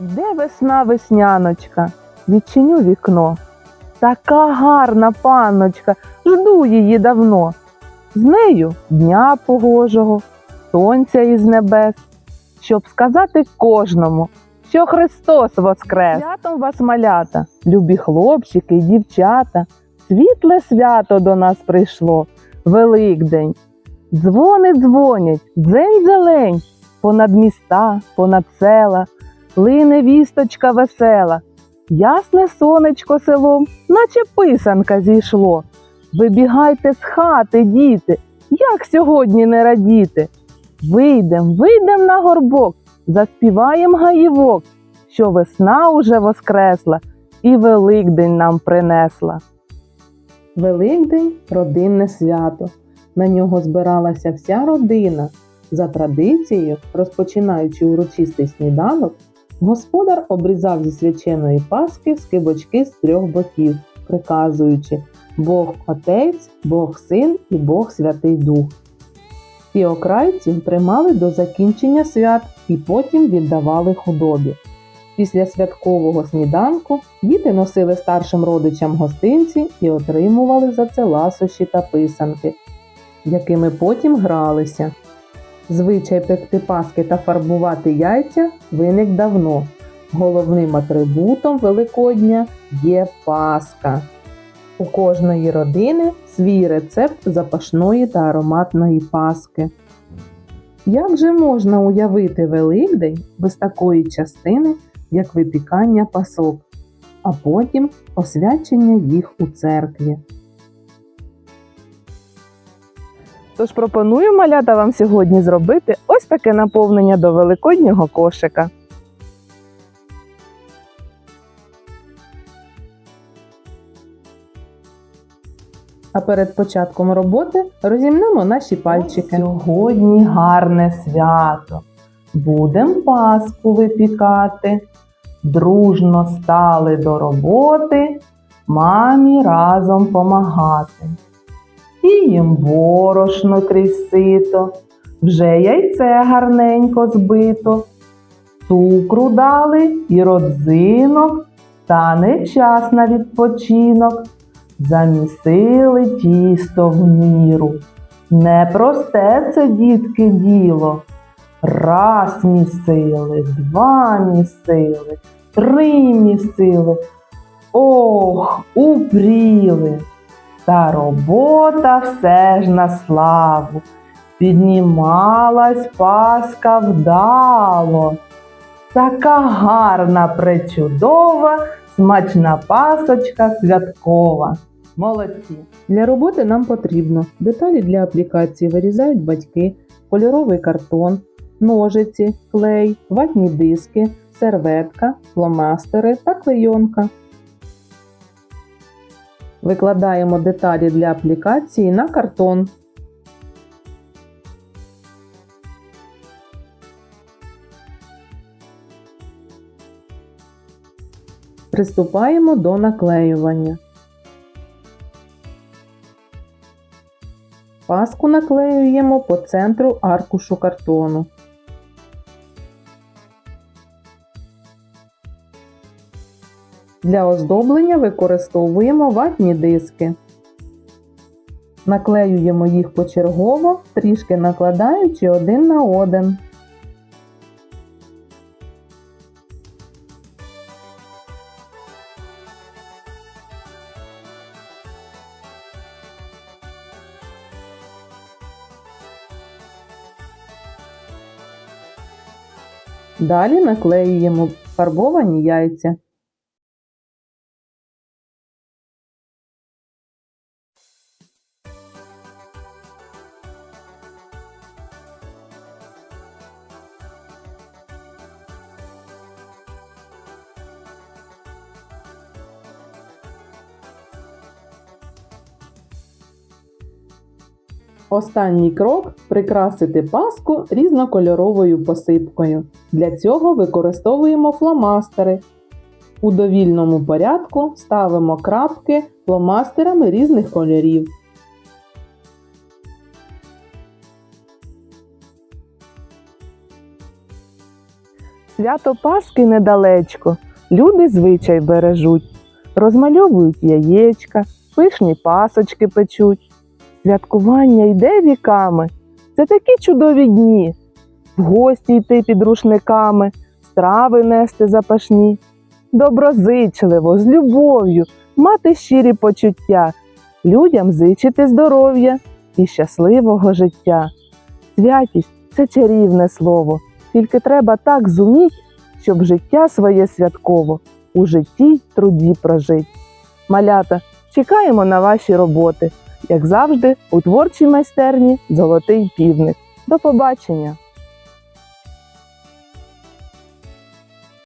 Йде весна весняночка, відчиню вікно. Така гарна панночка, жду її давно. З нею дня погожого, сонця із небес, щоб сказати кожному, що Христос воскрес. Святом вас малята, любі хлопчики й дівчата, світле свято до нас прийшло, Великдень. Дзвони дзвонять, дзень зелень, понад міста, понад села, лине вісточка весела, ясне сонечко селом, наче писанка зійшло. Вибігайте з хати, діти, як сьогодні не радіти. Вийдем, вийдем на горбок, заспіваєм гаївок, що весна уже воскресла і Великдень нам принесла. Великдень родинне свято. На нього збиралася вся родина. За традицією, розпочинаючи урочистий сніданок, господар обрізав зі свяченої паски скибочки з трьох боків, приказуючи Бог Отець, Бог Син і Бог Святий Дух. Ці окрайці тримали до закінчення свят і потім віддавали худобі. Після святкового сніданку діти носили старшим родичам гостинці і отримували за це ласощі та писанки, якими потім гралися. Звичай пекти паски та фарбувати яйця виник давно. Головним атрибутом Великодня є паска. У кожної родини свій рецепт запашної та ароматної паски. Як же можна уявити Великдень без такої частини, як випікання пасок, а потім освячення їх у церкві? Тож пропоную малята вам сьогодні зробити ось таке наповнення до великоднього кошика. А перед початком роботи розімнемо наші пальчики. Сьогодні гарне свято. Будем паску випікати. Дружно стали до роботи, мамі разом помагати. Сієм борошно крізь сито, вже яйце гарненько збито. Цукру дали і родзинок, та не час на відпочинок. Замісили тісто в міру. Непросте це, дітки, діло. Раз місили, два місили, три місили. Ох, упріли. Та робота все ж на славу. Піднімалась паска вдало. Така гарна, пречудова, смачна пасочка святкова. Молодці! Для роботи нам потрібно деталі для аплікації вирізають батьки, кольоровий картон, ножиці, клей, ватні диски, серветка, фломастери та клейонка. Викладаємо деталі для аплікації на картон. Приступаємо до наклеювання. Паску наклеюємо по центру аркушу картону. Для оздоблення використовуємо ватні диски. Наклеюємо їх почергово, трішки накладаючи один на один. Далі наклеюємо фарбовані яйця. Останній крок прикрасити паску різнокольоровою посипкою. Для цього використовуємо фломастери. У довільному порядку ставимо крапки фломастерами різних кольорів. Свято Пасхи недалечко, люди звичай бережуть, розмальовують яєчка, пишні пасочки печуть. Святкування йде віками. Це такі чудові дні. В гості йти під рушниками, страви нести запашні. Доброзичливо, з любов'ю, мати щирі почуття, людям зичити здоров'я і щасливого життя. Святість це чарівне слово, тільки треба так зуміть, щоб життя своє святково у житті й труді прожить. Малята, чекаємо на ваші роботи, як завжди, у творчій майстерні Золотий півник. До побачення!